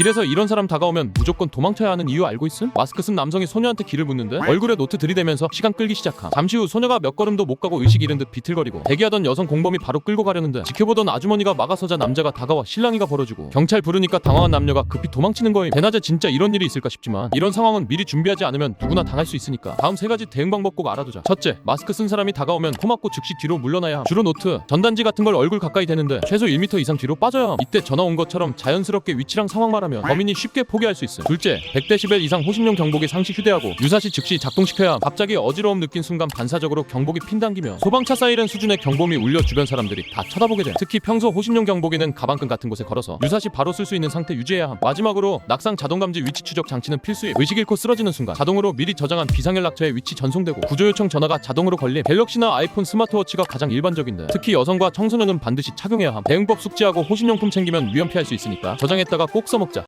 길에서 이런 사람 다가오면 무조건 도망쳐야 하는 이유 알고 있음? 마스크 쓴 남성이 소녀한테 길을 묻는데 얼굴에 노트 들이대면서 시간 끌기 시작함. 잠시 후 소녀가 몇 걸음도 못 가고 의식 잃은 듯 비틀거리고 대기하던 여성 공범이 바로 끌고 가려는데 지켜보던 아주머니가 막아서자 남자가 다가와 실랑이가 벌어지고 경찰 부르니까 당황한 남녀가 급히 도망치는 거임. 대낮에 진짜 이런 일이 있을까 싶지만 이런 상황은 미리 준비하지 않으면 누구나 당할 수 있으니까 다음 세 가지 대응 방법 꼭 알아두자. 첫째 마스크 쓴 사람이 다가오면 코 막고 즉시 뒤로 물러나야 함. 주로 노트 전단지 같은 걸 얼굴 가까이 대는데 최소 1m 이상 뒤로 빠져야 함. 이때 전화 온 것처럼 자연스럽게 위치랑 상황 말하면 범인이 쉽게 포기할 수 있음 둘째 100데시벨 이상 호신용 경보기 상시 휴대하고 유사시 즉시 작동시켜야 함. 갑자기 어지러움 느낀 순간 반사적으로 경보기 핀 당기며 소방차 사이렌 수준의 경보음이 울려 주변 사람들이 다 쳐다보게 돼 특히 평소 호신용 경보기는 가방끈 같은 곳에 걸어서 유사시 바로 쓸 수 있는 상태 유지해야 함. 마지막으로 낙상 자동감지 위치 추적 장치는 필수임 의식 잃고 쓰러지는 순간 자동으로 미리 저장한 비상연락처에 위치 전송되고 구조 요청 전화가 자동으로 걸림 갤럭시나 아이폰 스마트워치가 가장 일반적인데 특히 여성과 청소년은 반드시 착용해야 함. 대응법 숙지하고 호신용품 챙기면 위험 피할 수 있으니까 저장했다가 꼭 써먹자